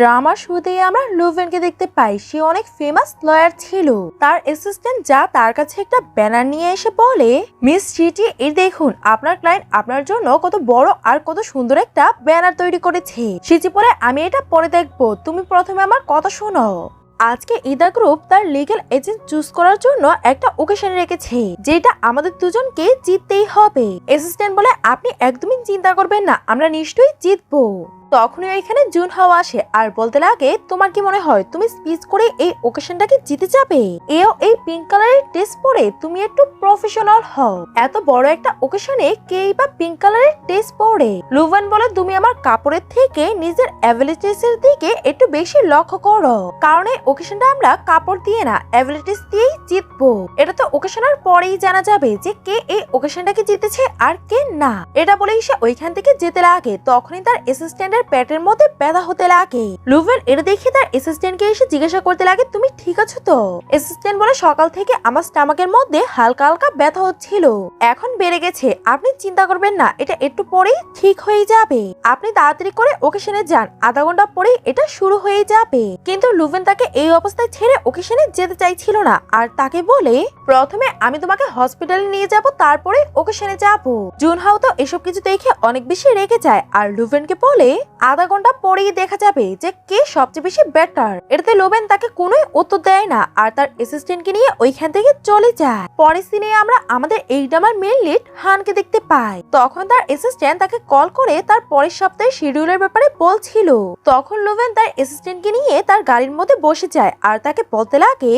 ড্রামার শুরুতেই আমরা লুভেনকে দেখতে পাই। সে অনেক ফেমাস লয়ার ছিল। তার অ্যাসিস্ট্যান্ট যা তার কাছে একটা ব্যানার নিয়ে এসে বলে মিস সিটি এই দেখুন, আপনার ক্লায়েন্ট আপনার জন্য কত বড় আর কত সুন্দর একটা ব্যানার তৈরি করেছে। সিটি পরে আমি এটা পরে দেখব। তুমি প্রথমে আমার কথা শোনো। আজকে ইদা গ্রুপ তার লিগ্যাল এজেন্ট চুজ করার জন্য একটা ওকেশন রেখেছে, যেটা আমাদের দুজনকে জিততেই হবে। অ্যাসিস্ট্যান্ট বলে, আপনি একদমই চিন্তা করবেন না, আমরা নিশ্চয়ই জিতবো। তখনই ওইখানে জুন হাওয়া আসে। আর বলতে লাগে, তোমার কি মনে হয়, তুমি স্পিচ করে এই ওকেশনটাকে জিতে যাবে? এও এই পিঙ্ক কালারের ড্রেস পরে তুমি একটু প্রফেশনাল হও। এত বড় একটা ওকেশনে কেই বা পিঙ্ক কালারের ড্রেস পরে? লুভান বলে, তুমি আমার কাপড়ের থেকে নিজের অ্যাবিলিটিস এর দিকে একটু বেশি লক্ষ্য করো। কারণ এই ওকেশনটা আমরা কাপড় দিয়ে না অ্যাবিলিটিস দিয়েই জিতবো। এটা তো ওকেশনের পরেই জানা যাবে যে কে এই ওকেশনটাকে জিতেছে আর কে না। এটা বলেই সে ওইখান থেকে যেতে লাগে। তখনই তার অ্যাসিস্ট্যান্টের পেটের মধ্যে ব্যথা হতে লাগে। লুভেন এটা দেখে তার অ্যাসিস্ট্যান্টকে এসে জিজ্ঞাসা করতে লাগে, তুমি ঠিক আছো তো? অ্যাসিস্ট্যান্ট বলে, সকাল থেকে আমার স্টামাকের মধ্যে হালকা হালকা ব্যথা হচ্ছিল। এখন বেড়ে গেছে। আপনি চিন্তা করবেন না, এটা একটু পরেই ঠিক হয়ে যাবে। আপনি তাড়াতাড়ি করে ওকেশনে যান। আধা ঘণ্টা পরেই এটা শুরু হয়ে যাবে। কিন্তু লুভেন তাকে এই অবস্থায় ছেড়ে ওকেশনে যেতে চাইছিল না। আর তাকে বলে প্রথমে আমি তোমাকে হসপিটালে নিয়ে যাব, তারপরে ওকেশনে যাব। জুনহাও তো এসব কিছু দেখে অনেক বেশি রেগে যায়, আর লুভেনকে বলে আধা ঘণ্টা পরেই দেখা যাবে যে কে সবচেয়ে বেশি বেটার এটাতে লোবেন তাকে কোনোই উত্তর দেয় না, আর তার অ্যাসিস্ট্যান্টকে নিয়ে ওইখান থেকে চলে যায়। পরের সিনে আমরা আমাদের এই ডামার মেন লিড হানকে দেখতে পাই। তখন তার অ্যাসিস্ট্যান্ট তাকে কল করে তার পরের সপ্তাহে শিডিউলের ব্যাপারে বলছিল। তখন লোভেন তার অ্যাসিস্ট্যান্টকে নিয়ে তার গাড়ির মধ্যে বসে যায়, আর তাকে বলতে লাগে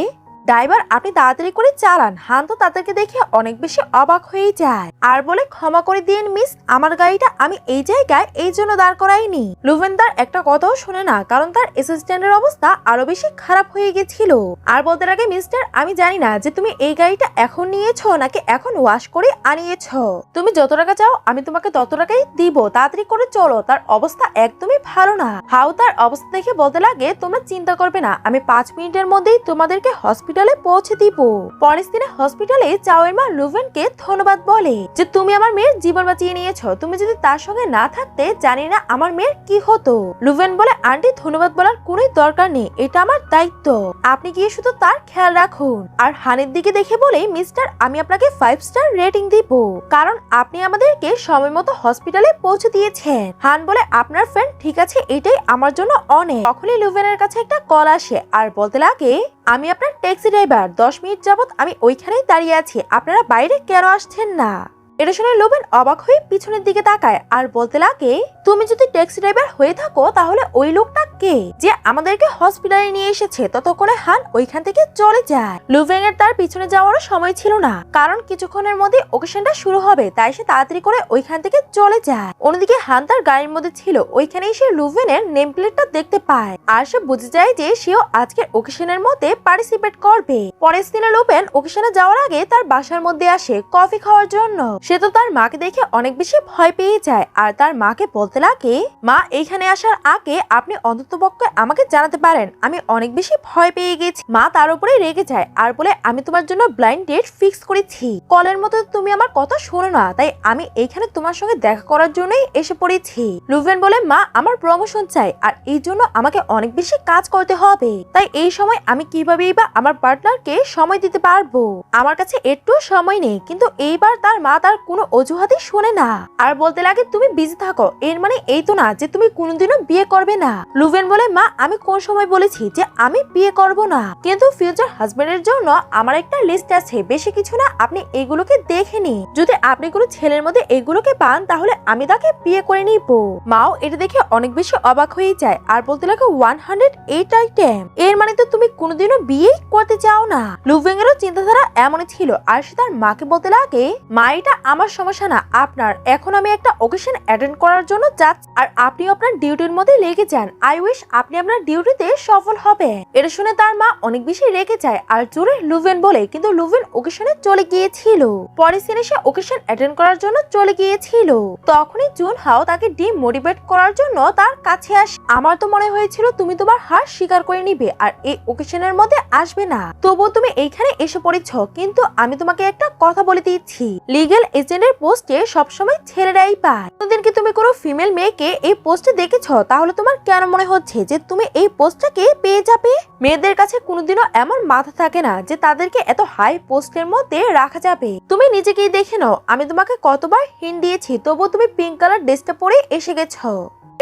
ড্রাইভার আপনি তাড়াতাড়ি করে চালান। হান তো তাদেরকে দেখে অনেক বেশি অবাক হয়ে যায়। আর বলে, ক্ষমা করে দিন মিস। আমার গাড়িটা আমি এই জায়গায় এই জন্য দাঁড় করাইনি। লুভেন তার একটা কথাও শুনে না, কারণ তার অ্যাসিস্ট্যান্টের অবস্থা আরও বেশি খারাপ হয়ে গেছিল। আর বলতে লাগে, মিস্টার, আমি জানি না যে তুমি এই গাড়িটা এখন নিয়েছো নাকি এখন ওয়াশ করে আনিয়েছো। তুমি যত টাকা চাও, আমি তোমাকে তত টাকাই দিব। তাড়াতাড়ি করে চলো, তার অবস্থা একদমই ভালো না। হাউ তার অবস্থা দেখে বলতে লাগে, তোমরা চিন্তা করবে না, আমি পাঁচ মিনিটের মধ্যেই তোমাদেরকে হসপিটালে পৌঁছে দিব। পরের দিনে হসপিটালে চাওয়ের মা লুভেনকে ধন্যবাদ বলে যে, তুমি আমার মেয়ের জীবন বাঁচিয়ে নিয়েছো। তুমি যদি তার সঙ্গে না থাকতে, জানি না আমার মেয়ের কি হতো। লুভেন বলে, আন্টি, ধন্যবাদ বলার কোনোই দরকার নেই। এটা আমার দায়িত্ব। আপনি গিয়ে শুধু তার খেয়াল রাখুন। আর হানের দিকে দেখে বলে, মিস্টার, আমি আপনাকে ফাইভ স্টার রেটিং দিব। কারণ আপনি আমাদেরকে সময় মতো হসপিটালে পৌঁছে দিয়েছেন। হান বলে, আপনার ফ্রেন্ড ঠিক আছে, এটাই আমার জন্য অনেক তখনই লুভেনের কাছে একটা কল আসে। আর বলতে লাগে আমি আপনার ট্যাক্সি ড্রাইভার দশ মিনিট যাবৎ আমি ওইখানেই দাঁড়িয়ে আছি। আপনারা বাইরে কেন আসছেন না? এটা শুনে লোবেন অবাক হয়ে পিছনের দিকে তাকায় আর বলতে লাগে, তুমি যদি ট্যাক্সি ড্রাইভার হয়ে থাকো, তাহলে ওই লোকটা কে? যে আমাদেরকে হসপিটালে নিয়ে এসেছে, ততক্ষণে হান ওইখান থেকে চলে যায়। লুভেন এর তার পিছনে যাওয়ারও সময় ছিল না, কারণ কিছুক্ষণের মধ্যে ওকেশনটা শুরু হবে, তাই সে তাড়াতাড়ি করে ওইখান থেকে চলে যায়। অন্যদিকে হান তার গাড়ির মধ্যে ছিল ওইখানে এসে লুভেনের নেম প্লেটটা দেখতে পায়। আর সে বুঝে যায় যে সেও আজকের ওকেশনের মধ্যে পার্টিসিপেট করবে। পরের দিনে লুভেন ওকেশনে যাওয়ার আগে তার বাসার মধ্যে আসে, কফি খাওয়ার জন্য। সে তো তার মাকে দেখে অনেক বেশি ভয় পেয়ে যায়। আর তার মাকে বলতে লাগে, মা, এইখানে আসার আগে আপনি অন্ততপক্ষে আমাকে জানাতে পারেন। আমি অনেক বেশি ভয় পেয়ে গেছি। মা তার উপরে রেগে যায় আর বলে, আমি তোমার জন্য ব্লাইন্ড ডেট ফিক্স করেছি। কলের মতো তুমি আমার কথা শোনো না। তাই আমি এইখানে তোমার সঙ্গে দেখা করার জন্যই এসে পড়েছি। লুভেন বলে, মা, আমার প্রমোশন চাই আর এই জন্য আমাকে অনেক বেশি কাজ করতে হবে। তাই এই সময় আমি কিভাবেই বা আমার পার্টনারকে সময় দিতে পারব? আমার কাছে একটু সময় নেই। কিন্তু এইবার তার মা তার কোনো অজুহাতই শোনে না। আর বলতে লাগে তুমি বিজি থাকো। এর মানে এই তো না যে তুমি কোনোদিনও বিয়ে করবে না। লুভেন বলে, মা, আমি কোন সময় বলেছি যে আমি বিয়ে করব না? কিন্তু ফিউচার হাজবেন্ডের জন্য আমার একটা লিস্ট আছে। বেশি কিছু না, আপনি এগুলোকে দেখে নিন। যদি আপনি কোনো ছেলের মধ্যে এগুলোকে পান, তাহলে আমি তাকে বিয়ে করে নিব। মাও এটা দেখে অনেক বেশি অবাক হয়ে যায়। আর বলতে লাগে ওয়ান হান্ড্রেড এইট আইটেম এর মানে তো তুমি কোনোদিনও বিয়েই করতে চাও না। লুভেং এরও চিন্তাধারা এমনই ছিল। আর সে তার মাকে বলতে লাগে, মা, এটা আমার সমস্যা না, আপনার। এখন আমি একটা ওকেশন অ্যাটেন্ড করার জন্য যাচ্ছি। আর আপনি আপনার ডিউটির মধ্যে লেগে যান। আই উইশ আপনি আপনার ডিউটিতে সফল হবে এটা শুনে তার মা অনেক বেশি রেগে যায় আর জোরে লুভেন বলে, কিন্তু লুভেন ওকেশনে চলে গিয়েছিল। পরে সিনে সে ওকেশন অ্যাটেন্ড করার জন্য চলে গিয়েছিল। তখনই জুন হাও তাকে ডিমোটিভেট করার জন্য তার কাছে আসে। আমার তো মনে হয়েছিল তুমি তোমার হার স্বীকার করে নিবে আর এই ওকেশনের মধ্যে আসবে না। তবুও তুমি এইখানে এসে পড়েছ, কিন্তু আমি তোমাকে একটা কথা বলে দিচ্ছি। লিগেল এজেন্টের পোস্টে সবসময় ছেলেরাই পায়। কোনদিন কি তুমি কোনো ফিমেল মেয়েকে এই পোস্টে দেখেছ? তাহলে তোমার কেন মনে হচ্ছে যে তুমি এই পোস্টটাকে পেয়ে যাবে? মেয়েদের কাছে কোনোদিনও এমন মাথা থাকে না যে তাদেরকে এত হাই পোস্টের মধ্যে রাখা যাবে। তুমি নিজেকেই দেখে নাও, আমি তোমাকে কতবার হিন্ট দিয়েছি, তবুও তুমি পিঙ্ক কালার ড্রেসটা পরে এসে গেছো।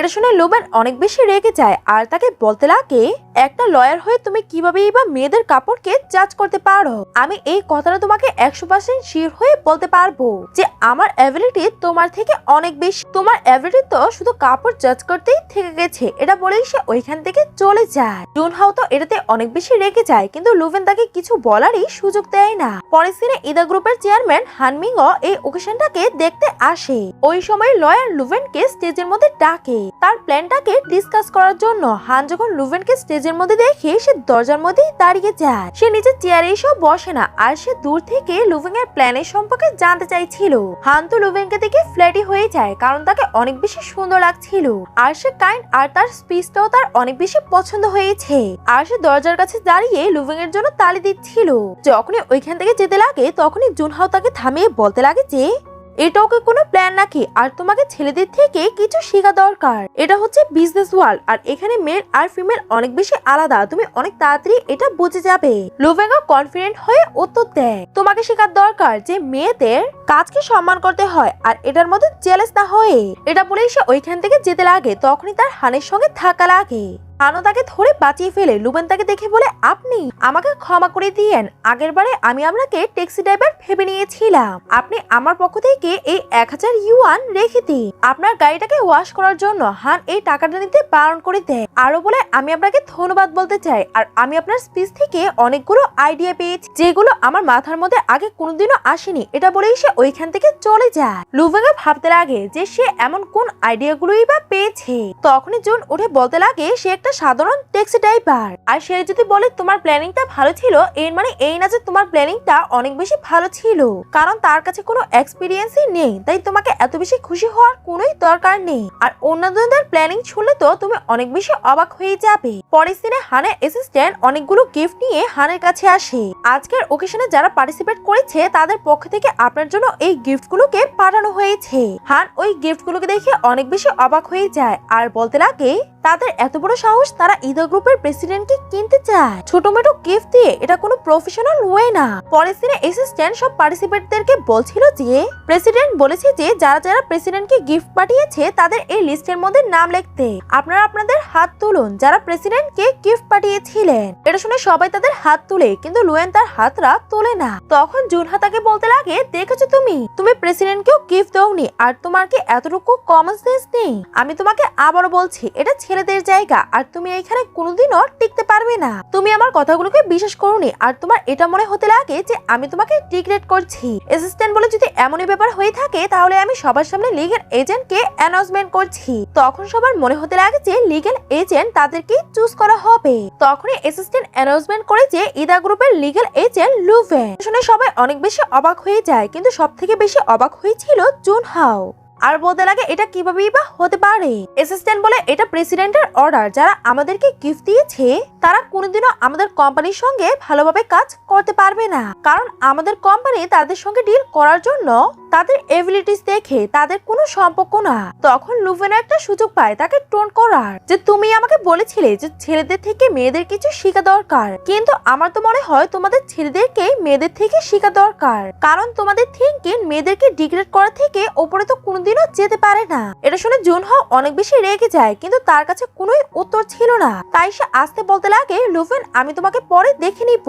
এটা শুনে লোবেন অনেক বেশি রেগে যায় আর তাকে বলতে লাগে, একটা লয়ার হয়ে তুমি কীভাবে বা মেয়েদের কাপড়কে জাজ করতে পারো? আমি এই কথাটা তোমাকে একশো পার্সেন্ট শিওর হয়ে বলতে পারব যে আমার অ্যাবিলিটি তোমার থেকে অনেক বেশি। তোমার অ্যাবিলিটি তো শুধু কাপড় জাজ করতেই থেকে গেছে। এটা বলেই সে ওইখান থেকে চলে যায়। জুনহাও তো এটাতে অনেক বেশি রেগে যায়, কিন্তু লুভেন তাকে কিছু বলারই সুযোগ দেয় না। পরের সিনে ইদা গ্রুপের চেয়ারম্যান হানমিংও এই ওকেশনটাকে দেখতে আসে। ওই সময় লয়ার লুভেনকে স্টেজের মধ্যে ডাকে। তার প্ল্যানটাকে ডিসকাস করার জন্য হান যখন লুভেনকে স্টেজের মধ্যে দেখে সে দরজার মধ্যেই দাঁড়িয়ে যায়। সে নিজের চেয়ারে এসেও বসে না আর সে দূর থেকে লুভেন এর প্ল্যানের সম্পর্কে জানতে চাইছিল। হান তো লুভেনকে দেখে ফ্ল্যাটি হয়ে যায় কারণ তাকে অনেক বেশি সুন্দর লাগছিল। আর সে কাইন্ড আর তার স্পিচটাও তার অনেক বেশি পছন্দ হয়েছে। আর সে দরজার কাছে দাঁড়িয়ে লুভেন এর জন্য তালি দিচ্ছিল। যখনই ওইখান থেকে যেতে লাগে তখনই জুনহাও তাকে থামিয়ে বলতে লাগে যে এটাও কি কোনো প্ল্যান নাকি? আর তোমাকে ছেলেদের থেকে কিছু শেখা দরকার। এটা হচ্ছে বিজনেস ওয়ার্ল্ড আর এখানে মেল আর ফিমেল অনেক বেশি আলাদা। তুমি অনেক তাড়াতাড়ি এটা বুঝে যাবে। লোভেগা কনফিডেন্ট হয়ে উত্তর দেয়। তোমাকে শেখার দরকার যে মেয়েদের কাজকে সম্মান করতে হয়, আর এটার মধ্যে জেলেস না হয়ে। এটা বলেই সে ওইখান থেকে যেতে লাগে, তখনই তার হানের সঙ্গে থাকা লাগে। হানো তাকে ধরে বাঁচিয়ে ফেলে লুবেন তাকে দেখে বলে, আপনি আমাকে ক্ষমা করে দিয়েন। আগের বারে আমি আপনাকে ট্যাক্সি ড্রাইভার ভেবে নিয়েছিলাম। আপনি আমার পক্ষ থেকে এই এক হাজার ইউয়ান রেখে দিন। আপনার গাড়িটাকে ওয়াশ করার জন্য হান এই টাকাটা নিতে বারণ করে দেয়। আরও বলে, আমি আপনাকে ধন্যবাদ বলতে চাই। আর আমি আপনার স্পিচ থেকে অনেকগুলো আইডিয়া পেয়েছি, যেগুলো আমার মাথার মধ্যে আগে কোনোদিনও আসেনি। এটা বলেই সে ওইখান থেকে চলে যায়। লুভেগা ভাবতে লাগে যে সে এমন কোন আইডিয়াগুলোই বা পেয়েছে। তখনই জুন উঠে বলতে লাগে, সে একটা সাধারণ ট্যাক্সি ড্রাইভার আর সে যদি বলে তোমার প্ল্যানিংটা ভালো ছিল, এর মানে এই না যে তোমার প্ল্যানিংটা অনেক বেশি ভালো ছিল। কারণ তার কাছে কোনো এক্সপিরিয়েন্সই নেই, তাই তোমাকে এত বেশি খুশি হওয়ার কোনোই দরকার নেই। আর অন্যদের প্ল্যানিং শুনলে তো তুমি অনেক বেশি অবাক হয়ে যাবে। পরের দিনে হানের অ্যাসিস্ট্যান্ট অনেকগুলো গিফট নিয়ে হানের কাছে আসে। আজকের ওকেশনে যারা পার্টিসিপেট করেছে, তাদের পক্ষ থেকে আপনার জন্য এই গিফটগুলোকে পাঠানো হয়েছে। হান ওই গিফটগুলোকে দেখে অনেক বেশি অবাক হয়ে যায়। আর বলতে লাগে তাদের এত বড় সাহস তারা ঈদা গ্রুপের প্রেসিডেন্টকে কিনতে চায়। ছোট মেটো গিফট দিয়ে এটা কোনো প্রফেশনাল ওয়ে না। পরের দিনে অ্যাসিস্ট্যান্ট সব পার্টিসিপেটদেরকে বলছিল যে প্রেসিডেন্ট বলেছে যে, যারা যারা প্রেসিডেন্টকে গিফট পাঠিয়েছে, তাদের এই লিস্টের মধ্যে নাম লিখতে। আপনারা আপনাদের হাত তুলুন, যারা প্রেসিডেন্টকে গিফট পাঠিয়েছিলেন। এটা শুনে সবাই তাদের হাত তুলে, কিন্তু লুয়েন তার হাতরা তোলে না। তখন জুনহা তাকে বলতে লাগে, দেখেছ তুমি? তুমি প্রেসিডেন্টকেও গিফট দাওনি, আর তোমার কি এতটুকু কমন সেন্স নেই? আমি তোমাকে আবারও বলছি, এটা ছেলেদের জায়গা আর তুমি এখানে কোনোদিনও টিকতে পারবে না। তুমি আমার কথাগুলোকে বিশ্বাস করোনি আর তোমার এটা মনে হতে লাগে যে আমি তোমাকে ডিগ্রেড করছি। অ্যাসিস্ট্যান্ট বলে যদি এমনই ব্যাপার হয়ে থাকে, তাহলে আমি সবার সামনে লিগেল এজেন্টকে অ্যানাউন্সমেন্ট করছি। তখন সবার মনে হতে লাগে যে লিগেল এজেন্ট তাদেরকে চুজ করা হবে। তখনই অ্যাসিস্ট্যান্ট অ্যানাউন্সমেন্ট করে যে ইদা গ্রুপের লিগেল এজেন্ট লুভেন। শুনে সবাই অনেক বেশি অবাক হয়ে যায়, কিন্তু সব থেকে বেশি অবাক হয়েছিল জুন হাও আর বলতে লাগে এটা কিভাবেই বা হতে পারে? অ্যাসিস্ট্যান্ট বলে এটা প্রেসিডেন্টের অর্ডার যারা আমাদেরকে গিফট দিয়েছে, তারা কোনোদিনও আমাদের কোম্পানির সঙ্গে ভালোভাবে কাজ করতে পারবে না। কারণ আমাদের কোম্পানি তাদের সঙ্গে ডিল করার জন্য তাদের এবিলিটিস দেখে তাদের কোনো সম্পর্ক না। তখন লুভেনা একটা সুযোগ পায় তাকে টোন করার। যে তুমি আমাকে বলেছিলে যে ছেলেদের থেকে মেয়েদের কিছু শেখা দরকার। কিন্তু আমার তো মনে হয় তোমাদের ছেলেদেরকে মেয়েদের থেকে শেখা দরকার। কারণ তোমাদের থিঙ্কিং মেয়েদেরকে ডিগ্রেড করা থেকে ওপরে তো কোনোদিনও যেতে পারে না। এটা শুনে জুন হাও অনেক বেশি রেগে যায়, কিন্তু তার কাছে কোনোই উত্তর ছিল না। তাই সে আসতে বলতে লাগে লুফেন আমি তোমাকে পরে দেখে নিব।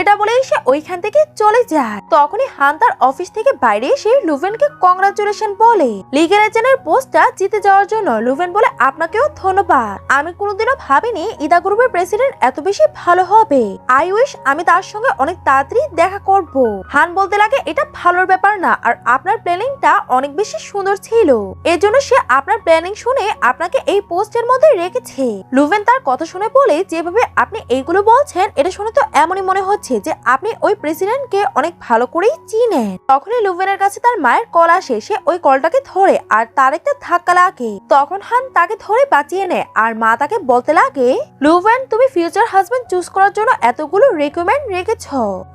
এটা বলেই সে ওইখান থেকে চলে যায়। তখনই হান তার অফিস থেকে বাইরে এসে লুভেনকে কংগ্রাচুলেশন বলে। লিগেল এজেন্টের পোস্টটা জিতে যাওয়ার জন্য লুভেন বলে আপনাকেও ধন্যবাদ। আমি কোনোদিনও ভাবিনি ইদা গ্রুপের প্রেসিডেন্ট এত বেশি ভালো হবে। আই উইশ আমি তার সঙ্গে অনেক তাড়াতাড়ি দেখা করব। হান বলতে লাগে এটা ভালোর ব্যাপার না, আর আপনার প্ল্যানিংটা অনেক বেশি সুন্দর ছিল। এজন্য সে আপনার প্ল্যানিং শুনে আপনাকে এই পোস্টের মধ্যে রেখেছে। লুভেন তার কথা শুনে বলে, যেভাবে আপনি এইগুলো বলছেন, এটা শুনে তো এমনই মনে হচ্ছে যে আপনি ওই প্রেসিডেন্টকে অনেক ভালো করেই চিনেন। তখনই লুভেনের কাছে তার মায়ের কল সে ওই কলটাকে ধরে আর তার একটা ধাক্কা লাগে। তখন হান তাকে ধরে বাঁচিয়ে নেয় আর মা তাকে বলতে লাগে, লুভেন, তুমি ফিউচার হাজবেন্ড চুজ করার জন্য এতগুলো রেকমেন্ড রেখেছ।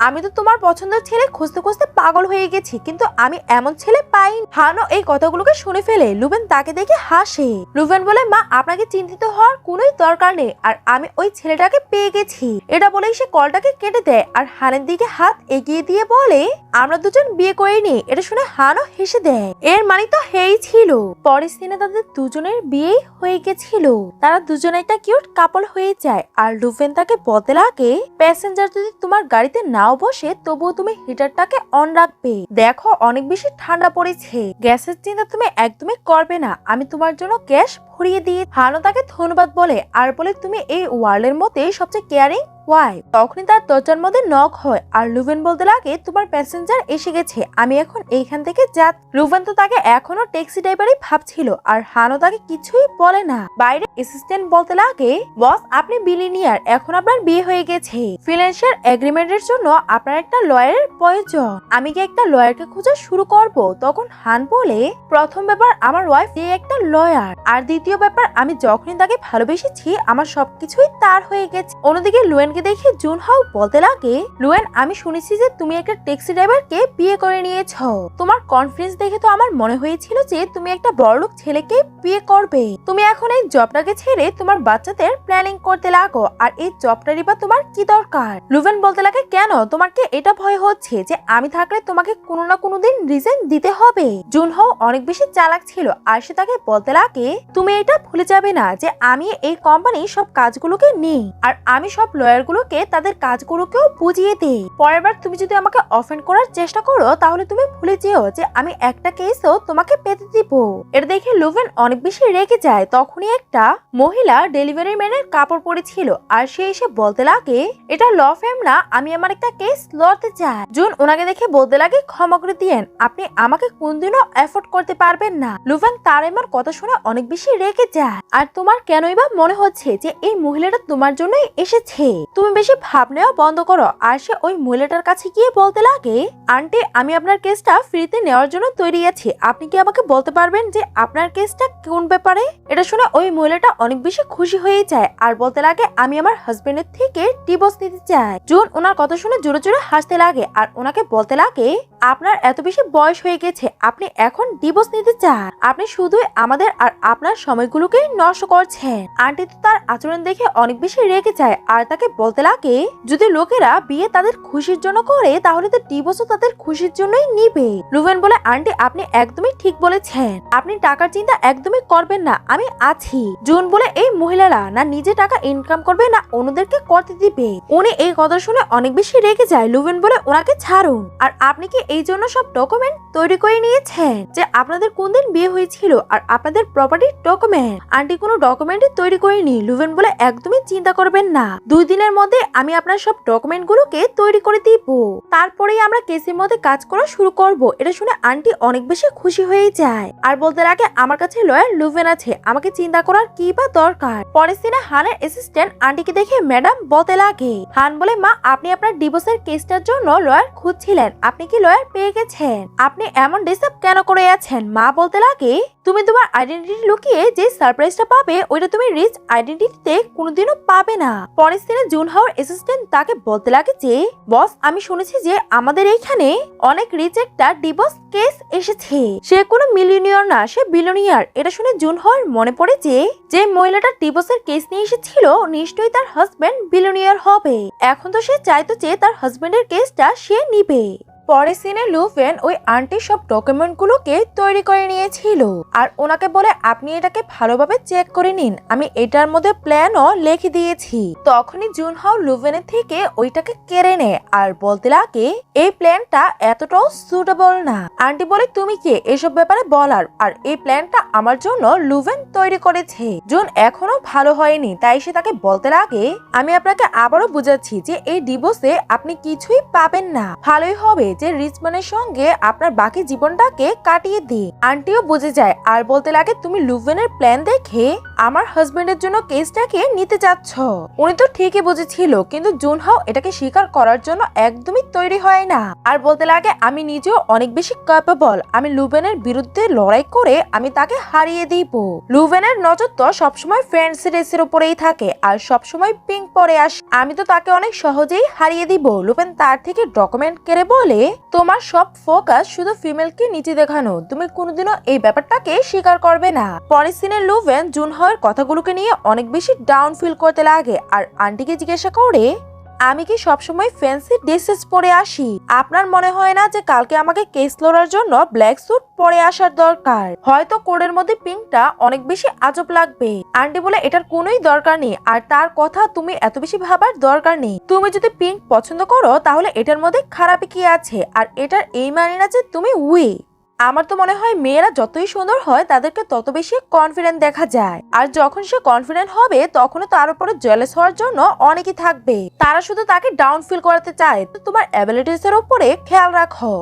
আমি তো তোমার পছন্দের ছেলে খুঁজতে খুঁজতে পাগল হয়ে গেছি, কিন্তু আমি এমন ছেলে পাই হানও এই কথাগুলোকে শুনে ফেলে। লুবেন তাকে দেখে হাসে। লুভেন বলে, মা, আপনাকে চিন্তিত হওয়ার কোনোই দরকার নেই, আর আমি ওই ছেলেটাকে পেয়ে গেছি। এটা বলেই সে কলটাকে কেটে দেয় আর হানের দিকে হাত এগিয়ে দিয়ে বলে, আমরা দুজন বিয়ে করিনি। এটা শুনে হানও হেসে দেয়। এর মানে তো হেই ছিল। পরের সিনে তাদের দুজনের বিয়েই হয়ে গেছিল। তারা দুজনে একটা কিউট কাপল হয়ে যায়। আর লুফেন তাকে বলতে লাগে প্যাসেঞ্জার যদি তোমার গাড়িতে নাও বসে, তবুও তুমি হিটারটাকে অন রাখবে। দেখো, অনেক বেশি ঠান্ডা পড়েছে। গ্যাসের চিন্তা তুমি একদমই করবে না। আমি তোমার জন্য গ্যাস ভরিয়ে দিয়ে হানো তাকে ধন্যবাদ বলে আর বলে, তুমি এই ওয়ার্ল্ডের মধ্যে সবচেয়ে কেয়ারিং ওয়াই তখনই তার দরজার মধ্যে নক হয় আর লুভেন বলতে লাগে, তোমার প্যাসেঞ্জার এসে গেছে, আমি এখন এইখান থেকে যা লুভেন তো তাকে এখনও ট্যাক্সি ড্রাইভারই ভাবছিল আর হানো তাকে কিছুই বলে না। বাইরে অ্যাসিস্ট্যান্ট বলতে লাগে, বস, আপনি বিলিনিয়ার এখন আপনার বিয়ে হয়ে গেছে। ফিনান্সিয়াল এগ্রিমেন্টের জন্য আপনার একটা লয়ারের প্রয়োজন। আমি কি একটা লয়ারকে খোঁজা শুরু করব? তখন হান বলে, প্রথম ব্যাপার, আমার ওয়াইফ যে একটা লয়ার আর দ্বিতীয় ব্যাপার, আমি যখনই তাকে ভালোবেসেছি, আমার সবকিছুই তার হয়ে গেছে। অন্যদিকে লুয়েনকে দেখে জুন হাউ বলতে লাগে, লুয়েন, আমি শুনেছি যে তুমি একটা ট্যাক্সি ড্রাইভারকে বিয়ে করে নিয়েছ। তোমার কনফিডেন্স দেখে তো আমার মনে হয়েছিল যে তুমি একটা বড়লোক ছেলেকে বিয়ে করবে। তুমি এখন এই জবটাকে ছেড়ে তোমার বাচ্চাদের প্ল্যানিং করতে লাগো, আর এই জবটারই বা তোমার কি দরকার? লুভেন বলতে লাগে, কেন? তোমার কি এটা ভয় হচ্ছে যে আমি থাকলে তোমাকে কোনো না কোনো দিন রিজন দিতে হবে। জুনহো অনেক বেশি চালাক ছিল, আর সে তাকে বলতে লাগে, তুমি এটা ভুলে যাবে না যে আমি এই কোম্পানি সব কাজগুলোকে নিই। আর আমি সব লয়ারগুলোকে তাদের কাজগুলোকেও বুঝিয়ে দিই। পরের বার তুমি যদি আমাকে অফেন্ড করার চেষ্টা করো, তাহলে তুমি ভুলে যেও যে আমি একটা কেসও তোমাকে পেতে দিব। এটা দেখে লুভেন অনেক বেশি রেগে যায়। তখনই একটা মহিলা ডেলিভারি ম্যানের কাপড় পরেছিল। আর সে এসে বলতে লাগে, এটা ল ফেম না, আমি আমার একটা কেস লড়তে চাই। জুন ওনাকে দেখে বলতে লাগে, ক্ষমা করে দিয়েন, আপনি আমাকে কোনদিনও এফোর্ড করতে পারবেন না। লুভেন তার এমন কথা শুনে অনেক বেশি রেগে যায়। আর তোমার কেনই বা মনে হচ্ছে যে এই মহিলাটা তোমার জন্যই এসেছে? তুমি বেশি ভাবনেও বন্ধ করো। আর সে ওই মহিলাটার কাছে গিয়ে বলতে লাগে, আন্টি, আমি আপনার কেসটা ফ্রিতে নেওয়ার জন্য তৈরি আছি। আপনি কি আমাকে বলতে পারবেন যে আপনার কেসটা কোন ব্যাপারে? এটা শুনে ওই মহিলাটা অনেক বেশি খুশি হয়ে যায় আর বলতে লাগে, আমি আমার হাজবেন্ডের থেকে ডিভোর্স নিতে চাই। জুন ওনার কথা শুনে জোরে জোরে হাসতে লাগে আর ওনাকে বলতে লাগে, আপনার এত বেশি বয়স হয়ে গেছে। আপনি এখন ডিভোর্স নিতে চান। আপনি শুধুই আমাদের আর আপনার সময়গুলোকে নষ্ট করছেন। আন্টি তো তার আচরণ দেখে অনেক বেশি রেগে যায় আর তাকে বলতে লাগে, যদি লোকেরা বিয়ে তাদের খুশির জন্য করে, তাহলে তো ডিভোর্সও তাদের খুশির জন্যই নিবে। লুভেন বলে, আন্টি, আপনি একদমই ঠিক বলেছেন। আপনি টাকার চিন্তা একদমই করবেন না, আমি আছি। জুন বলে, এই মহিলারা না নিজে টাকা ইনকাম করবে, না অন্যদেরকে করতে দিবে। উনি এই কথা শুনে অনেক বেশি রেগে যায়। লুভেন বলে, ওনাকে ছাড়ুন। আর আপনি কি এই জন্য সব ডকুমেন্ট তৈরি করে নিয়েছেন যে আপনাদের কোন দিন বিয়ে হয়েছিল আর আপনাদের প্রপার্টির ডকুমেন্ট আন্টি কোনো ডকুমেন্টই তৈরি করিনি। লুভেন বলে একদমই চিন্তা করবেন না। দুই দিনের মধ্যে আমি আপনার সব ডকুমেন্ট গুলোকে তৈরি করে দিব। তারপরেই আমরা কেসের মধ্যে কাজ করা শুরু করব। এটা শুনে আন্টি অনেক বেশি খুশি হয়ে যায়। আর বলতে লাগে, আমার কাছে লয়ার লুভেন আছে। আমাকে চিন্তা করার কি বা দরকার? পরের দিনে হানের অ্যাসিস্ট্যান্ট আন্টিকে দেখে ম্যাডাম বলতে লাগে, হান বলে, মা, আপনি আপনার ডিভোর্সের কেসটার জন্য লয়ার খুঁজছিলেন। আপনি কি লয়ার পেয়ে গেছেন? আপনি এমন ডিসার্ভ কেন করে আছেন? মা বলতে লাগে, তুমি তোমার আইডেন্টিটি লুকিয়ে যে সারপ্রাইজটা পাবে, ওইটা তুমি রিচ আইডেন্টিটিতে কোনোদিনও পাবে না। পরের দিনে জুন হাওয়ার অ্যাসিস্ট্যান্ট তাকে বলতে লাগে যে, বস, আমি শুনেছি যে আমাদের এইখানে অনেক রিচ একটা ডিভোর্স কেস এসেছে। সে কোনো মিলিয়নিয়র না, সে বিলিয়নিয়ার এটা শুনে জুন হাওয়ার মনে পড়ে যে যে মহিলাটা ডিভোর্সের কেস নিয়ে এসেছিল, নিশ্চয়ই তার হাজবেন্ড বিলিয়নিয়ার হবে। এখন তো সে চাইতো যে তার হাজবেন্ডের কেসটা সে নিবে। পরে সিনে লুফেন ওই আন্টি সব ডকুমেন্টগুলোকে তৈরি করে নিয়েছিল। আর ওনাকে বলে, আপনি এটাকে ভালোভাবে চেক করে নিন, আমি এটার মধ্যে প্ল্যানও লিখে দিয়েছি। তখনই জুনহাও লুভেনের থেকে ওইটাকে কেড়ে নেয় আর বলতে লাগে, এই প্ল্যানটা এতটাও সুটেবল না। আন্টি বলে, তুমি কে? এসব ব্যাপারে বলার। আর এই প্ল্যানটা আমার জন্য লুভেন তৈরি করেছে। জুন এখনও ভালো হয়নি, তাই সে তাকে বলতে লাগে, আমি আপনাকে আবারও বুঝাচ্ছি যে এই ডিভোর্সে আপনি কিছুই পাবেন না। ভালোই হবে যে রিচম্যানের সঙ্গে আপনার বাকি জীবনটাকে কাটিয়ে দিই আন্টিও বুঝে যায়, আর বলতে লাগে তুমি লুভেনের প্ল্যান দেখে আমার হাজবেন্ডের জন্য কেসটাকে নিতে যাচ্ছ। উনি তো ঠিকই বুঝেছিল, কিন্তু জুনহাও এটাকে স্বীকার করার জন্য একদমই তৈরি হয় না। আর বলতে লাগে, আমি নিজেও অনেক বেশি ক্যাপেবল আমি লুভেনের বিরুদ্ধে লড়াই করে আমি তাকে হারিয়ে দিব। লুভেনের নজর তো সবসময় ফ্রেন্ডস রেসের উপরেই থাকে, আর সবসময় পিঙ্ক পরে আসে। আমি তো তাকে অনেক সহজেই হারিয়ে দিব। লুভেন তার থেকে ডকুমেন্ট কেড়ে বলে তোমার সব ফোকাস শুধু ফিমেলকে নিচে দেখানো। তুমি কোনোদিনও এই ব্যাপারটাকে স্বীকার করবে না। পরের সিনে লুভেন, জুনহয়ের কথাগুলোকে নিয়ে অনেক বেশি ডাউন ফিল করতে লাগে। আর আন্টিকে জিজ্ঞাসা করে আমি কি সবসময় ফ্যান্সি ড্রেসেস পরে আসি? আপনার মনে হয় না যে কালকে আমাকে কেস লড়ার জন্য ব্ল্যাক স্যুট পরে আসার দরকার? হয়তো কোডের মধ্যে পিঙ্কটা অনেক বেশি আজব লাগবে। আন্টি বলে, এটার কোনোই দরকার নেই। আর তার কথা তুমি এত বেশি ভাবার দরকার নেই। তুমি যদি পিঙ্ক পছন্দ করো, তাহলে এটার মধ্যে খারাপ কি আছে? আর এটার এই মানে না যে তুমি উই আমার তো মনে হয় মেয়েরা যতই সুন্দর হয়, তাদেরকে তত বেশি কনফিডেন্ট দেখা যায়। আর যখন সে কনফিডেন্ট হবে, তখনও তার উপরে জেলেস হওয়ার জন্য অনেকেই থাকবে। তারা শুধু তাকে ডাউন ফিল করাতে চায়। তো তোমার অ্যাবিলিটিস এর উপরে খেয়াল রাখো।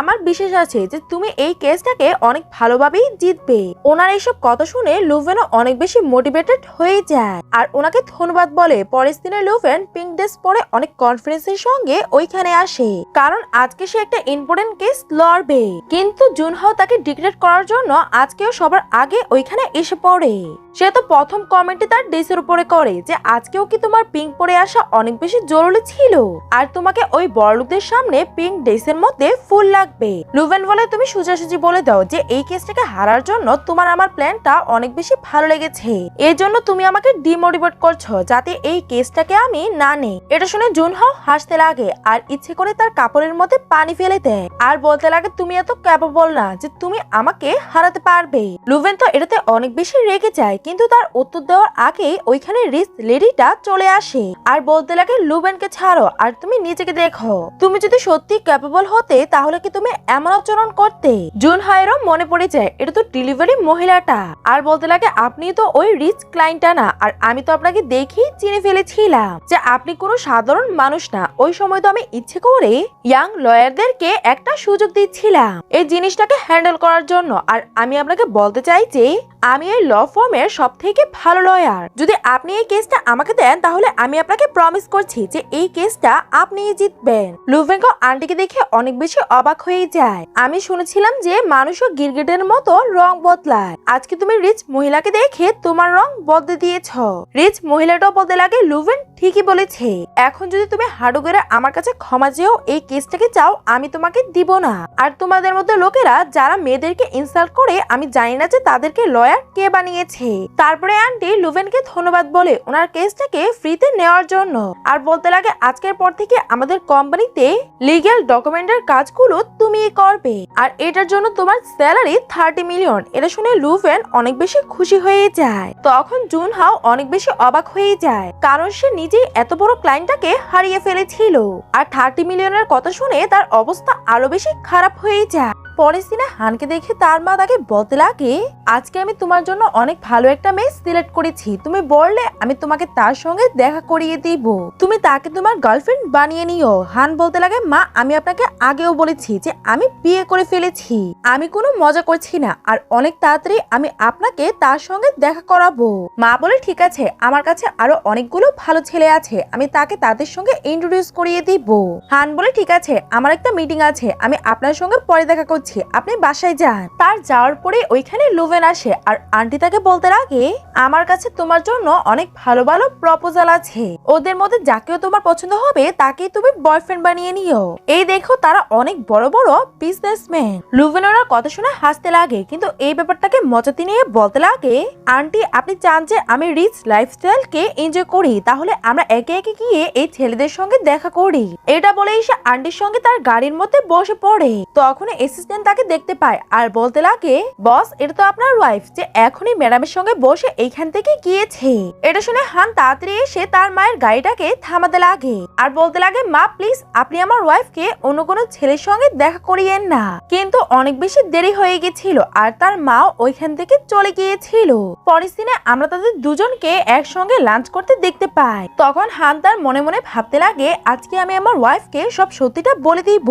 আমার বিশেষ আছে যে তুমি এই কেসটাকে অনেক ভালোভাবেই জিতবে। ওনার এইসব কথা শুনে লুভেনও অনেক বেশি মোটিভেটেড হয়ে যায়। আর ওনাকে ধন্যবাদ বলে পরের দিনে লুভেন পিঙ্ক ড্রেস পরে অনেক কনফিডেন্সের সঙ্গে ওইখানে আসে। কারণ আজকে সে একটা ইম্পর্টেন্ট কেস লড়বে। কিন্তু জুনহাও তাকে ডিক্লেট করার জন্য আজকেও সবার আগে ওইখানে এসে পড়ে। সে তো প্রথম কমেন্টে তার ড্রেসের উপরে করে যে আজকেও কি তোমার পিঙ্ক পরে আসা অনেক বেশি জরুরি ছিল? আর তোমাকে ওই বড়লোকদের সামনে পিঙ্ক ড্রেসের মধ্যে ফুল লাগবে। লুভেন বলে, তুমি সোজাসুজি বলে দাও যে এই কেসটাকে হারার জন্য তোমার আমার প্ল্যানটা অনেক বেশি ভালো লেগেছে। এর জন্য তুমি আমাকে ডিমোটিভেট করছ যাতে এই কেসটাকে আমি না নেই। এটা শুনে জুনহাও হাসতে লাগে আর ইচ্ছে করে তার কাপড়ের মধ্যে পানি ফেলে দেয়। আর বলতে লাগে, তুমি এত ক্যাপেবল না যে তুমি আমাকে হারাতে পারবে। লুভেন তো এটাতে অনেক বেশি রেগে যায় কিন্তু তার উত্তর দেওয়ার আগে ওইখানে রিস লেডিটা চলে আসে। আর বলতে লাগে, লুবেনকে ছাড়ো, আর তুমি নিজেকে দেখো। তুমি যদি সত্যি ক্যাপেবল হতে, তাহলে কি তুমি এমন আচরণ করতে? জুন হায়েরও মনে পড়ে যায়, এটা তো ডেলিভারি মহিলাটা। আর বলতে লাগে, আপনি তো ওই রিচ ক্লায়েন্টটা না, আর আমি তো আপনাকে দেখেই চিনে ফেলেছিলাম যে আপনি কোনো সাধারণ মানুষ না। ওই সময় তো আমি ইচ্ছে করে ইয়াং লয়ারদেরকে একটা সুযোগ দিচ্ছিলাম এই জিনিসটাকে হ্যান্ডেল করার জন্য। আর আমি আপনাকে বলতে চাই যে আমি এই ল ফর্মের সব থেকে ভালো লয়ার যদি আপনি এই কেসটা আমাকে দেন, তাহলে আমি আপনাকে প্রমিস করছি যে এই কেসটা আপনিই জিতবেন। লুভেঙ্কো আন্টিকে দেখে অনেক বেশি অবাক হয়ে যায়। আমি শুনেছিলাম যে মানুষও গিরগিটের মতো রং বদলায়। আজকে তুমি রিচ মহিলাকে দেখে তোমার রং বদলে দিয়েছ। রিচ মহিলাটাও বদলে লাগে লুভেন ঠিকই বলেছে। এখন যদি তুমি হাডু আমার কাছে ক্ষমা চেয়েও এই কেসটাকে চাও, আমি তোমাকে দিব না। আর তোমাদের মধ্যে লোকেরা যারা মেয়েদেরকে ইনসাল্ট করে, আমি জানি না যে তাদেরকে লয়ার কে বানিয়েছে। তারপরে আন্টি লুভেনকে ধন্যবাদ বলে ওনার কেসটাকে ফ্রিতে নেওয়ার জন্য। আর বলতে লাগে, আজকের পর থেকে আমাদের কোম্পানিতে লিগ্যাল ডকুমেন্টের কাজগুলো তুমিই করবে। আর এটার জন্য তোমার স্যালারি থার্টি মিলিয়ন এটা শুনে লুভেন অনেক বেশি খুশি হয়ে যায়। তখন জুন হাও অনেক বেশি অবাক হয়ে যায়। কারণ সে নিজেই এত বড় ক্লায়েন্টটাকে হারিয়ে ফেলেছিল। আর থার্টি মিলিয়নের কথা শুনে তার অবস্থা আরও বেশি খারাপ হয়ে যায়। পরের দিনে হানকে দেখে তার মা তাকে বলতে লাগে, আজকে আমি তোমার জন্য অনেক ভালো একটা মেয়ে সিলেক্ট করেছি। তুমি বললে আমি তোমাকে তার সঙ্গে দেখা করিয়ে দিব। তুমি তাকে তোমার গার্লফ্রেন্ড বানিয়ে নিও। হান বলতে লাগে, মা, আমি আপনাকে আগেও বলেছি যে আমি বিয়ে করে ফেলেছি। আমি কোনো মজা করছি না। আর অনেক তাড়াতাড়ি আমি আপনাকে তার সঙ্গে দেখা করাবো। মা বলে, ঠিক আছে, আমার কাছে আরও অনেকগুলো ভালো ছেলে আছে। আমি তাকে তাদের সঙ্গে ইন্ট্রোডিউস করিয়ে দিব। হান বলে, ঠিক আছে, আমার একটা মিটিং আছে। আমি আপনার সঙ্গে পরে দেখা করছি। করছি আপনি বাসায় যান। তার যাওয়ার পরে ওইখানে লুভেন আসে। আর আন্টি তাকে বলতে লাগে আমার কাছে তোমার জন্য অনেক ভালো ভালো প্রপোজাল আছে। ওদের মধ্যে যাকেও তোমার পছন্দ হবে, তাকেই তুমি বয়ফ্রেন্ড বানিয়ে নিও। এই দেখো, তারা অনেক বড় বড় বিজনেসম্যান লুভেন ওনার কথা শুনে হাসতে লাগে, কিন্তু এই ব্যাপারটাকে মজাতে নিয়ে বলতে লাগে, আন্টি, আপনি চান যে আমি রিচ লাইফস্টাইলকে এনজয় করি, তাহলে আমরা একে একে গিয়ে এই ছেলেদের সঙ্গে দেখা করি। এটা বলে এসে আন্টির সঙ্গে তার গাড়ির মধ্যে বসে পড়ে। তখন অ্যাসিস্ট্যান্ট তাকে দেখতে পায়। আর বলতে লাগে, বস, এটা তো আপনার ওয়াইফ যে এখনই ম্যাডামের সঙ্গে বসে এইখান থেকে গিয়েছে। এটা শুনে হান তাড়াতাড়ি এসে তার মায়ের গাড়িটাকে থামাতে লাগে। আর বলতে লাগে, মা প্লিজ আপনি আমার ওয়াইফকে অন্য কোনো ছেলের সঙ্গে দেখা করিয়েন না। কিন্তু অনেক বেশি দেরি হয়ে গেছিল আর তার মা ওইখান থেকে চলে গিয়েছিল। পরের দিনে আমরা তাদের দুজনকে একসঙ্গে লাঞ্চ করতে দেখতে পাই। তখন হান তার মনে মনে ভাবতে লাগে, আজকে আমি আমার ওয়াইফকে সব সত্যিটা বলে দিব।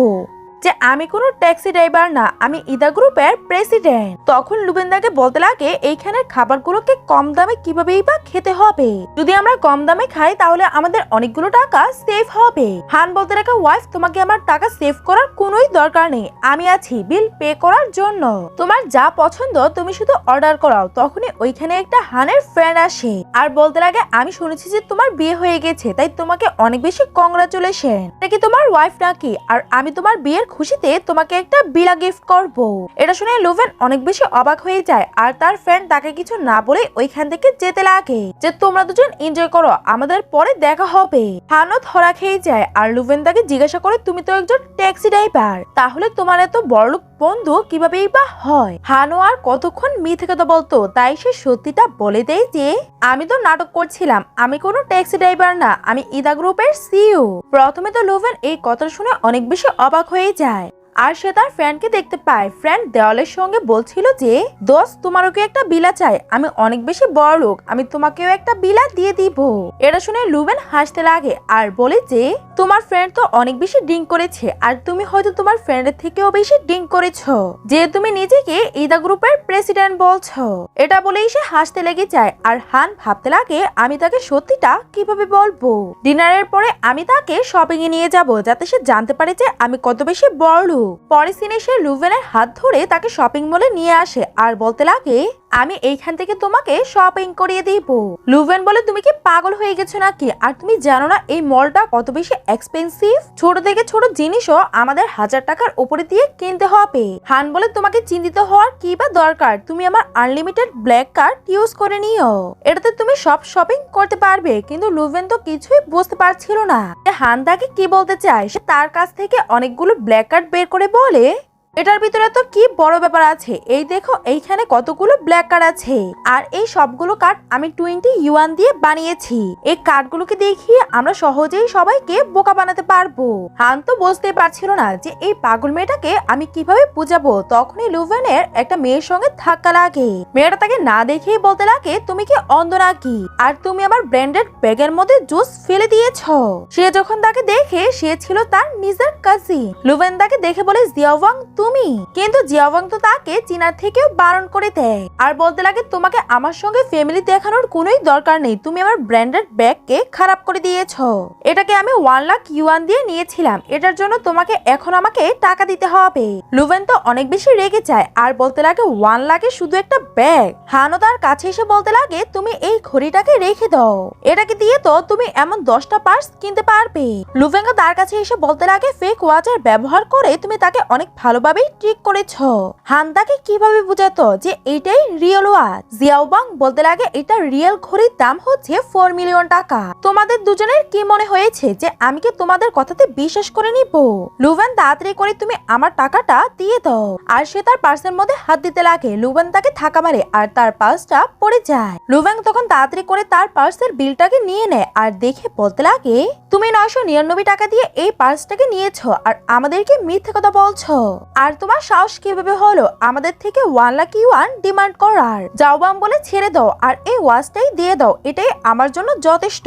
যে আমি কোনো ট্যাক্সি ড্রাইভার না, আমি ইদা গ্রুপের প্রেসিডেন্ট। তখন লুবেন্দাকে বলতে লাগে, এইখানের খাবারগুলোকে কম দামে কিভাবেই বা খেতে হবে? যদি আমরা কম দামে খাই, তাহলে আমাদের অনেকগুলো টাকা সেভ হবে। হান বলতে লাগে, ওয়াইফ, তোমাকে আমার টাকা সেভ করার কোনোই দরকার নেই। আমি আছি বিল পে করার জন্য। তোমার যা পছন্দ, তুমি শুধু অর্ডার করাও। তখনই ওইখানে একটা হানের ফ্রেন্ড আসে। আর বলতে লাগে, আমি শুনেছি যে তোমার বিয়ে হয়ে গেছে, তাই তোমাকে অনেক বেশি কংগ্রাচুলেশন এটা কি তোমার ওয়াইফ নাকি? আর আমি তোমার বিয়ের খুশিতে তোমাকে একটা বিলা গিফট করব। এটা শুনে লুভেন অনেক বেশি অবাক হয়ে যায় আর তার ফ্রেন্ড তাকে কিছু না বলে ওইখান থেকে যেতে লাগে। যে তোমরা দুজন এনজয় করো, আমাদের পরে দেখা হবে। হানো ধরা খেয়ে যায় আর লুভেন তাকে জিজ্ঞাসা করে, তুমি তো একজন ট্যাক্সি ড্রাইভার তাহলে তোমার এত বড়লোক বন্ধু কিভাবেই বা হয়। হানো আর কতক্ষণ মিথে কথা বলতো, তাই সে সত্যিটা বলে দেয় যে, আমি তো নাটক করছিলাম, আমি কোনো ট্যাক্সি ড্রাইভার না, আমি ইদা গ্রুপের সিইও। প্রথমে তো লোভেন এই কথা শুনে অনেক বেশি অবাক হয়ে যায়। আর সে তার ফ্রেন্ডকে দেখতে পায়। ফ্রেন্ড দেওয়ালের সঙ্গে বলছিল যে, দোস্ত, তোমারও কি একটা বিলা চাই? আমি অনেক বেশি বড় লোক, আমি তোমাকেও একটা বিলা দিয়ে দিব। এটা শুনে লুবেন হাসতে লাগে আর বলে যে, তোমার ফ্রেন্ড তো অনেক বেশি ড্রিঙ্ক করেছে, আর তুমি হয়তো তোমার ফ্রেন্ডের থেকেও বেশি ড্রিঙ্ক করেছ, যে তুমি নিজেকে ইদা গ্রুপের প্রেসিডেন্ট বলছো। এটা বলেই সে হাসতে লেগে যায় আর হান ভাবতে লাগে, আমি তাকে সত্যিটা কীভাবে বলব? ডিনারের পরে আমি তাকে শপিং এ নিয়ে যাব, যাতে সে জানতে পারে যে আমি কত বেশি বড় লোক। পরে সিনে সে লুভেনের হাত ধরে তাকে শপিং মলে নিয়ে আসে। আর বলতে লাগে আমি এইখান থেকে তোমাকে শপিং করিয়ে দিব। লুভেন বলে, তুমি কি পাগল হয়ে গেছো নাকি? আর তুমি জানো না এই মলটা কত বেশি এক্সপেন্সিভ ছোট থেকে ছোট জিনিসও আমাদের হাজার টাকার উপরে দিয়ে কিনতে হবে। হান বলে, তোমাকে চিন্তিত হওয়ার কি বা দরকার? তুমি আমার আনলিমিটেড ব্ল্যাক কার্ড ইউজ করে নিও। এটাতে তুমি সব শপিং করতে পারবে। কিন্তু লুভেন তো কিছুই বুঝতে পারছিল না। হান তাকে কি বলতে চায়? সে তার কাছ থেকে অনেকগুলো ব্ল্যাক কার্ড বের করে বলে এটার ভিতরে তো কি বড় ব্যাপার আছে? এই দেখো, এইখানে কতগুলো ব্ল্যাক কার্ড আছে। আর এই সবগুলো কার্ড আমি টোয়েন্টি ইউয়ান দিয়ে বানিয়েছি। এই কার্ডগুলোকে দেখিয়ে আমরা সহজেই সবাইকে বোকা বানাতে পারব। হান তো বুঝতে পারছিল না যে এই পাগল মেয়েটাকে আমি কীভাবে বুঝাবো? তখনই লুভেনের একটা মেয়ের সঙ্গে ধাক্কা লাগে। মেয়েটা তাকে না দেখেই বলতে লাগে, তুমি কি অন্ধ নাকি? আর তুমি আমার ব্র্যান্ডেড ব্যাগের মধ্যে জুস ফেলে দিয়েছ? সে যখন তাকে দেখে, সে ছিল তার নিজের কাজিন লুভেন তাকে দেখে বলে, জিয়াওয়াং তুমি কিন্তু জিয়াওয়াং তো তাকে চীনার থেকেও বারণ করে দেয়। আর বলতে লাগে, তোমাকে আমার সঙ্গে ফ্যামিলি দেখানোর কোনোই দরকার নেই। তুমি আমার ব্র্যান্ডেড ব্যাগকে খারাপ করে দিয়েছ। এটাকে আমি ওয়ান লাখ ইউয়ান দিয়ে নিয়েছিলাম। এটার জন্য তোমাকে এখন আমাকে টাকা দিতে হবে। লুভেন তো অনেক বেশি রেগে যায়। আর বলতে লাগে ওয়ান লাখে শুধু একটা ব্যাগ। হানো তার কাছে এসে বলতে লাগে, তুমি এই ঘড়িটাকে রেখে দাও। এটাকে দিয়ে তো তুমি এমন দশটা পার্স কিনতে পারবে। লুভেঙ্গা তার কাছে এসে বলতে লাগে ফেক ওয়াচের ব্যবহার করে তুমি তাকে অনেক ভালোভাবেই ট্রিক করেছ। হান তাকে কীভাবে বুঝাতো যে এটাই রিয়েল ওয়াচ জিয়াওবাং বলতে লাগে এটা রিয়েল ঘড়ির দাম হচ্ছে ফোর মিলিয়ন টাকা। তোমাদের দুজনের কি মনে হয়েছে যে আমি কি তোমাদের কথাতে বিশ্বাস করে নিব? লুভেন তাড়াতাড়ি করে তুমি আমার টাকাটা দিয়ে দাও। আর সে তার পার্সের মধ্যে হাত দিতে লাগে। লুভেন তাকে থাকা মারে আর তার পার্সটা পড়ে যায়। লুভেন তখন তাড়াতাড়ি করে তার পার্সের বিলটাকে নিয়ে নেয় আর দেখে বলতে লাগে, তুমি নয়শো নিরানব্বই টাকা দিয়ে এই পার্সটাকে নিয়েছো আর আমাদেরকে মিথ্যে কথা বলছো। আর তোমার সাহস কীভাবে হলো? আমাদের থেকে ওয়ান লাখ ইউয়ান ডিমান্ড করার। যাওবাম বলে ছেড়ে দাও, আর এই ওয়াচটাই দিয়ে দাও, এটাই আমার জন্য যথেষ্ট।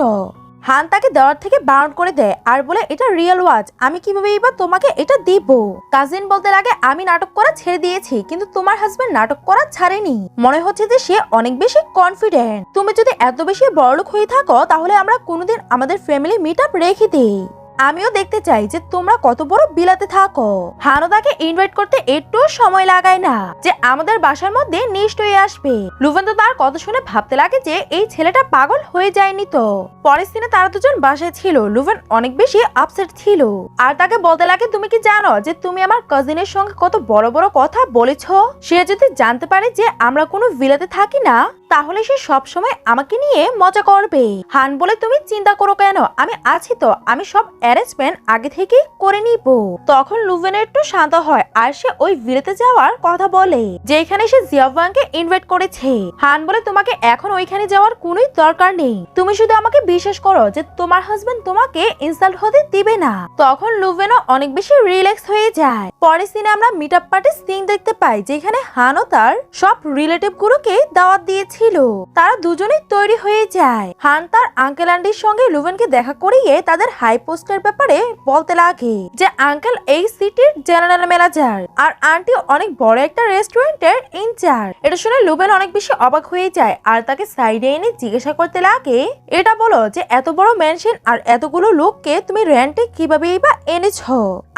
হান তাকে দেওয়ার থেকে বারণ করে দেয়, আর বলে, এটা রিয়েল ওয়াচ আমি কীভাবে এবার তোমাকে এটা দিব? কাজিন বলতে লাগে, আমি নাটক করা ছেড়ে দিয়েছি, কিন্তু তোমার হাজবেন্ড নাটক করা ছাড়েনি। মনে হচ্ছে যে সে অনেক বেশি কনফিডেন্ট তুমি যদি এত বেশি বড়লোক হয়ে থাকো, তাহলে আমরা কোনোদিন আমাদের ফ্যামিলি মিট আপ রেখে দিই। আমিও দেখতে চাই যে তোমরা কত বড় বিলাতে থাকো। হানো তাকে ইনভাইট করতে একটু সময় লাগায় না। যে আমাদের বাসার মধ্যে নিশ্চয়ই আসবে। লুভেন তো তার কথা শুনে ভাবতে লাগে যে এই ছেলেটা পাগল হয়ে যায়নি তো। পরের দিনে তারা দুজন বাসায় ছিল। লুভেন অনেক বেশি আপসেট ছিল। আর তাকে বলতে লাগে, তুমি কি জানো যে তুমি আমার কাজিনের সঙ্গে কত বড় বড় কথা বলেছ? সে যদি জানতে পারে যে আমরা কোনো ভিলাতে থাকি না তাহলে সে সব সময় আমাকে নিয়ে মজা করবে। হান বলে, তুমি চিন্তা করো কেন? আমি আছি তো। আমি সব অ্যারেঞ্জমেন্ট আগে থেকে করে নিব। তখন লুভেনের একটু শান্ত হয় আর সে ওই ভিলেতে যাওয়ার কথা বলে, যেখানে সে জিয়াওয়াংকে ইনভাইট করেছে। হান বলে, তোমাকে এখন ওইখানে যাওয়ার কোনোই দরকার নেই। তুমি শুধু আমাকে বিশ্বাস করো যে তোমার হাজবেন্ড তোমাকে ইনসাল্ট হতে দিবে না। তখন লুভেনও অনেক বেশি রিল্যাক্স হয়ে যায়। পরের সিনে আমরা মিট আপ পার্টির সিন দেখতে পাই, যেখানে হানও তার সব রিলেটিভ গুলোকে দাওয়াত দিয়েছিল তারা দুজনেই তৈরি হয়ে যায়। হান তার আঙ্কেল আন্টির সঙ্গে লুভেনকে দেখা করিয়ে তাদের হাই পোস্টের ব্যাপারে বলতে লাগে যে আঙ্কেল এই সিটির জেনারেল ম্যানেজার আর আন্টি অনেক বড় একটা রেস্টুরেন্টের ইনচার্জ এটা শুনে লুবেন অনেক বেশি অবাক হয়ে যায় আর তাকে সাইডে এনে জিজ্ঞাসা করতে লাগে, এটা বলো যে, এত বড় মেনশন আর এতগুলো লোককে তুমি রেন্টে কিভাবেই বা এনেছ?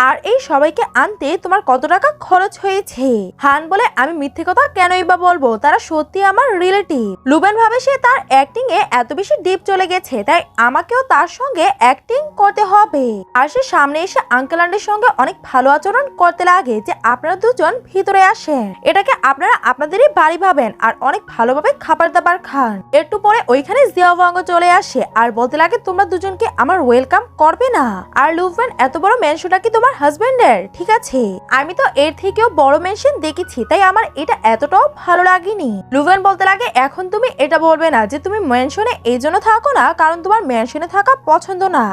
আর এই সবাইকে আনতে তোমার কত টাকা খরচ হয়েছে? হান বলে, আমি মিথ্যে কথা কেনই বা বলব? তারা সত্যি আমার রিলেটিভ লুবেন ভাবে সে তার অ্যাক্টিং এ এত বেশি ডিপ চলে গেছে, তাই আমাকেও তার সঙ্গে অ্যাক্টিং করতে হবে। আর সে সামনে এসে আঙ্কেল আন্টির সঙ্গে অনেক ভালো আচরণ করতে লাগে যে আপনারা দুজন ভিতরে আসেন। এটাকে আপনারা আপনাদেরই বাড়ি ভাবেন আর অনেক ভালোভাবে খাবার দাবার খান। একটু পরে ওইখানে জিয়াওয়াঙ্গ চলে আসে আর বলতে লাগে, তোমরা দুজনকে আমার ওয়েলকাম করবে না। আর লুভেন এত বড় মেনশনটা কি তোমার হাজবেন্ডের ঠিক আছে। আমি তো এর থেকেও বড় মেনশন দেখেছি, তাই আমার এটা এতটাও ভালো লাগেনি। লুভেন বলতে লাগে এখন তুমি এটা বলবে না যে তুমি মেনশনে এই জন্য থাকো না, কারণ তোমার মেনশনে থাকা পছন্দ না।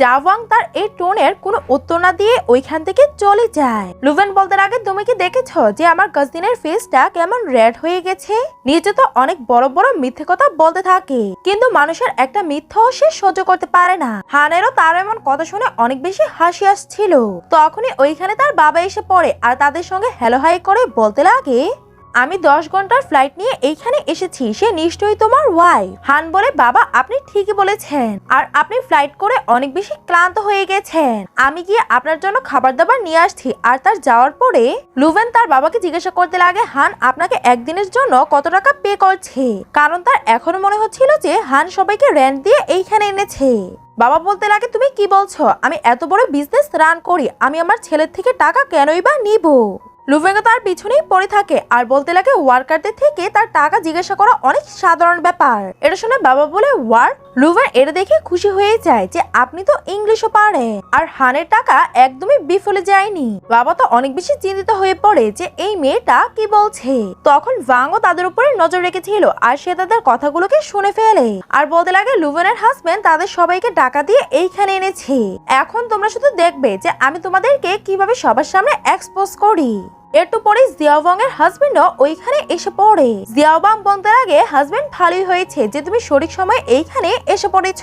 জাওয়াং তার এই টোনের কোনো উত্তর না দিয়ে ওইখান থেকে চলে যায়। লুভেন বলতে আগে তুমি কি দেখেছ যে আমার কাজিনের ফেসটা কেমন রেড হয়ে গেছে? নিজে তো অনেক বড় বড় মিথ্যে কথা বলতে থাকে, কিন্তু মানুষের একটা মিথ্যাও সে সহ্য করতে পারে না। হানেরও তার এমন কথা শুনে অনেক বেশি হাসি আসছিল। তখনই ওইখানে তার বাবা এসে পড়ে আর তাদের সঙ্গে হ্যালো হাই করে বলতে লাগে আমি দশ ঘণ্টার ফ্লাইট নিয়ে এইখানে এসেছি, সে নিশ্চয়ই তোমার ওয়াই হান বলে, বাবা, আপনি ঠিকই বলেছেন। আর আপনি ফ্লাইট করে অনেক বেশি ক্লান্ত হয়ে গেছেন। আমি গিয়ে আপনার জন্য খাবার দাবার নিয়ে আসছি। আর তার যাওয়ার পরে লুভেন তার বাবাকে জিজ্ঞাসা করতে লাগে, হান, আপনাকে একদিনের জন্য কত টাকা পে করছে? কারণ তার এখনও মনে হচ্ছিল যে হান সবাইকে রেন্ট দিয়ে এইখানে এনেছে। বাবা বলতে লাগে, তুমি কি বলছো? আমি এত বড় বিজনেস রান করি। আমি আমার ছেলের থেকে টাকা কেনই বা নিব? লুভেঙ্গা তার পিছনেই পড়ে থাকে। আর বলতে লাগে ওয়ার্কারদের থেকে তার টাকা জিজ্ঞাসা করা অনেক সাধারণ ব্যাপার। এটা শুনে বাবা বলে ওয়ার্ক লুভেন এটা দেখে খুশি হয়ে যায় যে আপনি তো ইংলিশও পারেন। আর হানের টাকা একদমই বিফলে যায়নি। বাবা তো অনেক বেশি চিন্তিত হয়ে পড়ে যে এই মেয়েটা কি বলছে। তখন ভাঙও তাদের উপরে নজর রেখেছিল আর সে তাদের কথাগুলোকে শুনে ফেলে। আর বলতে লাগে লুভেনের হাজবেন্ড তাদের সবাইকে টাকা দিয়ে এইখানে এনেছে। এখন তোমরা শুধু দেখবে যে আমি তোমাদেরকে কীভাবে সবার সামনে এক্সপোজ করি। একটু পরে জিয়াওবাং এর হাজবেন্ডও ওইখানে এসে পড়ে। জিয়াওবাং বলতে আগে হাজবেন্ড ভালোই হয়েছে, যে তুমি সঠিক সময় এইখানে এসে পড়েছ।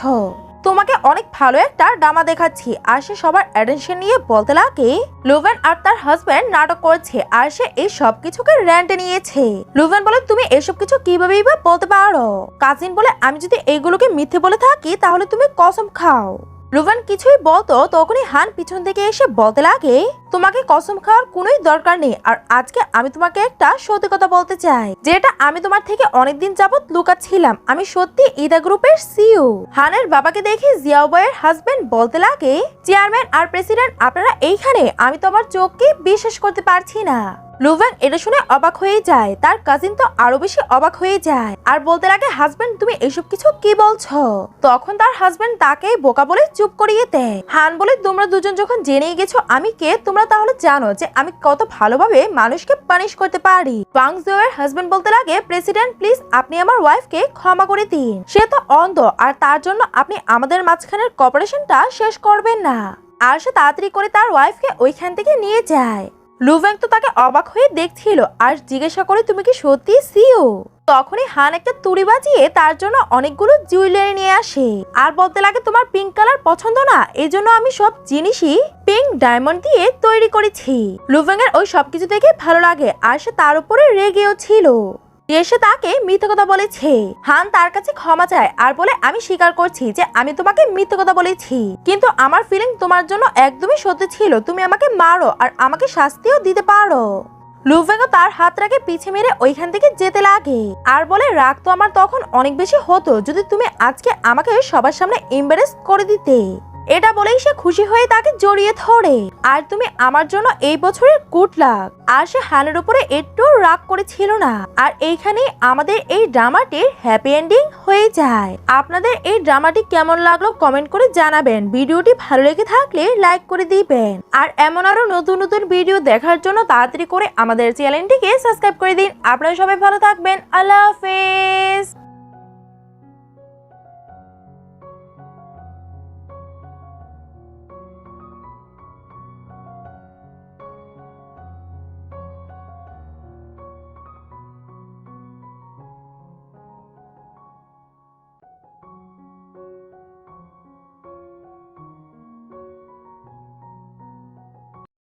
তোমাকে অনেক ভালো একটা ডামা দেখাচ্ছি, আর সে সবার অ্যাটেনশন নিয়ে বলতে লাগে। লুভেন আর তার হাজবেন্ড নাটক করছে, আর সে এই সব কিছুকে র্যান্টে নিয়েছে। লুভেন বলে, তুমি এসব কিছু কিভাবেই বা বলতে পারো? কাজিন বলে, আমি যদি এইগুলোকে মিথ্যে বলে থাকি, তাহলে তুমি কসম খাও। লুভান কিছুই বলতো তখনই হান পিছন থেকে এসে বলতে লাগে, তোমাকে কসম খাওয়ার কোনোই দরকার নেই। আর আজকে আমি তোমাকে একটা সত্যি কথা বলতে চাই, যেটা আমি তোমার থেকে অনেক অনেকদিন যাবত লুকাচ্ছিলাম। আমি সত্যি ইদা গ্রুপের সিইও হানের বাবাকে দেখে জিয়াও বয়ের হাজবেন্ড বলতে লাগে, চেয়ারম্যান আর প্রেসিডেন্ট, আপনারা এইখানে, আমি তো আমার চোখকে বিশ্বাস করতে পারছি না। লুভ্যাং এটা শুনে অবাক হয়ে যায়। তার কাজিন তো আরও বেশি অবাক হয়ে যায়। আর বলতে লাগে, হাজবেন্ড, তুমি এসব কিছু কি বলছো? তখন তার হাজবেন্ড তাকে বোকা বলে চুপ করিয়ে দেয়। হান বলে, তোমরা দুজন যখন জেনেই গেছো আমি কে, তোমরা তাহলে জানো যে আমি কত ভালোভাবে মানুষকে পানিশ করতে পারি। হাজবেন্ড বলতে লাগে, প্রেসিডেন্ট, প্লিজ আপনি আমার ওয়াইফকে ক্ষমা করে দিন। সে তো অন্ধ, আর তার জন্য আপনি আমাদের মাঝখানের কপারেশনটা শেষ করবেন না। আর সে তাড়াতাড়ি করে তার ওয়াইফকে ওইখান থেকে নিয়ে যায়। লুভ্যাং তো তাকে অবাক হয়ে দেখছিল আর জিজ্ঞাসা করে, তুমি কি সত্যি সিও? তখনই হান একটা তুড়ি বাজিয়ে তার জন্য অনেকগুলো জুয়েলারি নিয়ে আসে। আর বলতে লাগে, তোমার পিঙ্ক কালার পছন্দ না এই জন্য আমি সব জিনিসই পিঙ্ক ডায়মন্ড দিয়ে তৈরি করেছি। লুভ্যাং এর ওই সবকিছু দেখে ভালো লাগে আর সে তার উপরে রেগেও ছিল। এসে তাকে মিথ্যে কথা বলেছে। হান তার কাছে ক্ষমা চায় আর বলে, আমি স্বীকার করছি যে আমি তোমাকে মিথ্যে কথা বলেছি। কিন্তু আমার ফিলিং তোমার জন্য একদমই সত্যি ছিল। তুমি আমাকে মারো আর আমাকে শাস্তিও দিতে পারো। লুফেঙ্গো তার হাতটাকে পিছে মেরে ওইখান থেকে যেতে লাগে। আর বলে, রাগ তো আমার তখন অনেক বেশি হতো যদি তুমি আজকে আমাকে সবার সামনে এম্বারেস করে দিতে। এটা বলেই সে খুশি হয়ে তাকে জড়িয়ে ধরে। আর তুমি আমার জন্য এই বছরের গুড লাক আর সে হানের উপরে একটু রাগ করেছিল না। আর এইখানে আমাদের এই ড্রামাটির হ্যাপি এন্ডিং হয়ে যায়। আপনাদের এই ড্রামাটি কেমন লাগল কমেন্ট করে জানাবেন। ভিডিওটি ভালো লেগে থাকলে লাইক করে দিবেন। আর এমন আরও নতুন নতুন ভিডিও দেখার জন্য তাড়াতাড়ি করে আমাদের চ্যানেলটিকে সাবস্ক্রাইব করে দিন। আপনারা সবাই ভালো থাকবেন। আল্লাহ হাফেজ।